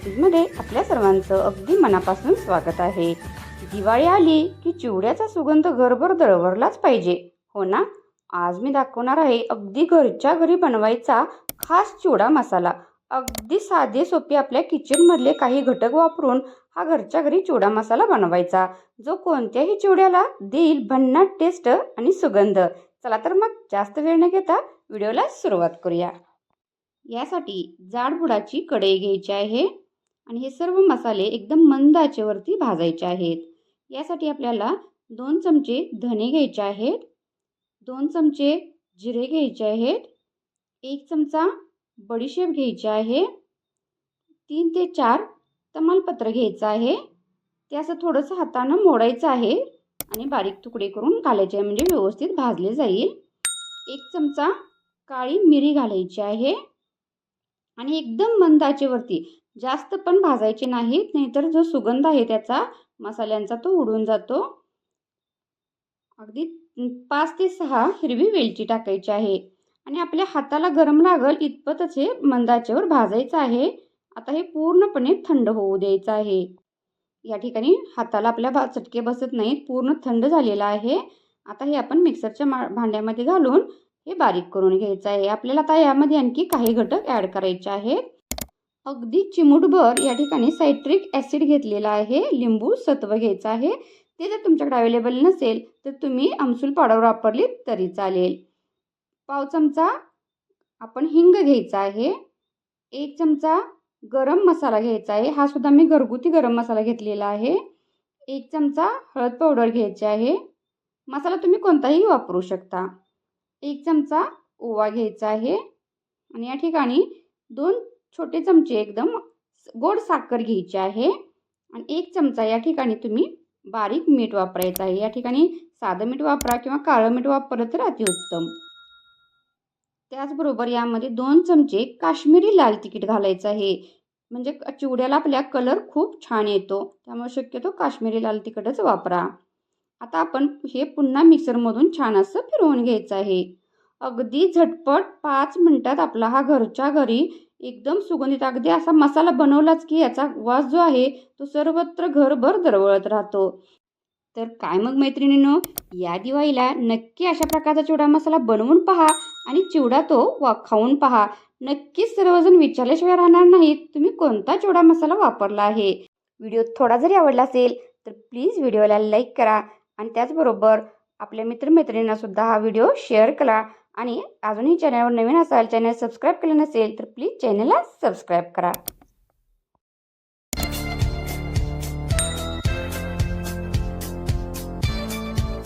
सर्वांचं अगदी मनापासून स्वागत आहे. दिवाळी आली की चिवड्याचा सुगंध घरभर दळवरलाच पाहिजे. हो ना? आज मी दाखवणार आहे अगदी घरच्या घरी बनवायचा खास चिवडा मसाला. अगदी साधे सोपे आपल्या किचनमधले काही घटक वापरून हा घरच्या घरी चिवडा मसाला बनवायचा. जो कोणत्याही चिवड्याला देईल भन्नाट टेस्ट आणि सुगंध. चला तर मग जास्त वेळ न घेता व्हिडिओला सुरुवात करूया. यासाठी जाडबुडाची कढई घ्यायची आहे. आणि हे सर्व मसाले एकदम मंद आचेवरती भाजायचे आहेत. यासाठी आपल्याला दोन चमचे धने घ्यायचे आहेत. दोन चमचे जिरे घ्यायचे आहेत. एक चमचा बडीशेप घ्यायची आहे. तीन ते चार तमालपत्र घ्यायचं आहे. ते असं थोडंसं हातानं मोडायचं आहे आणि बारीक तुकडे करून घालायचे आहे म्हणजे व्यवस्थित भाजले जाईल. एक चमचा काळी मिरी घालायची आहे. आणि एकदम मंद आचेवरती जास्त पण भाजायचे नाहीत नाहीतर जो सुगंध आहे त्याचा मसाल्यांचा तो उडून जातो. अगदी पाच ते सहा हिरवी वेलची टाकायची आहे. आणि आपल्या हाताला गरम लागल इतपतच हे मंदाच्यावर भाजायचं आहे. आता हे पूर्णपणे थंड होऊ द्यायचं आहे. या ठिकाणी हाताला आपल्या भा चटके बसत नाहीत पूर्ण थंड झालेला आहे. आता हे आपण मिक्सरच्या मा भांड्यामध्ये घालून हे बारीक करून घ्यायचं आहे. आपल्याला आता यामध्ये आणखी काही घटक ॲड करायचे आहेत. अगदी चिमूटभर या ठिकाणी सायट्रिक ॲसिड घेतलेला आहे लिंबू सत्व घ्यायचं आहे. ते जर तुमच्याकडे अवेलेबल नसेल तर तुम्ही आमसूल पावडर वापरली तरी चालेल. पाव चमचा आपण हिंग घ्यायचा आहे. एक चमचा गरम मसाला घ्यायचा आहे. हा सुद्धा मी घरगुती गरम मसाला घेतलेला आहे. एक चमचा हळद पावडर घ्यायची आहे. मसाला तुम्ही कोणताही वापरू शकता. एक चमचा ओवा घ्यायचा आहे. आणि या ठिकाणी दोन छोटे चमचे एकदम गोड साखर घ्यायची आहे. आणि एक चमचा या ठिकाणी तुम्ही बारीक मीठ वापरायचं आहे. या ठिकाणी साधं मीठ वापरा किंवा काळं मीठ वापरलं तर अतिउत्तम त्याचबरोबर यामध्ये दोन चमचे काश्मीरी लाल तिखट घालायचं आहे. म्हणजे चिवड्याला आपल्या कलर खूप छान येतो. त्यामुळे शक्यतो काश्मीरी लाल तिखटच वापरा. आता आपण हे पुन्हा मिक्सरमधून छान असं फिरवून घ्यायचं आहे. अगदी झटपट पाच मिनटात आपला हा घरच्या घरी एकदम सुगंधित. अगदी असा मसाला बनवलाच की याचा वास जो आहे तो सर्वत्र घरभर दरवळत राहतो. तर काय मग मैत्रिणींनो या दिवाळीला नक्की अशा प्रकारचा चिवडा मसाला बनवून पहा आणि चिवडा तो वा खाऊन पहा. नक्कीच सर्वजण विचारल्याशिवाय राहणार नाहीत तुम्ही कोणता चिवडा मसाला वापरला आहे? व्हिडिओ थोडा जरी आवडला असेल तर प्लीज व्हिडिओला लाईक करा आणि त्याचबरोबर आपल्या मित्रमैत्रिणींना सुद्धा हा व्हिडिओ शेअर करा. आणि अजूनही चॅनलवर नवीन असाल चॅनल सबस्क्राईब केलं नसेल तर प्लीज चॅनलला सबस्क्राईब करा.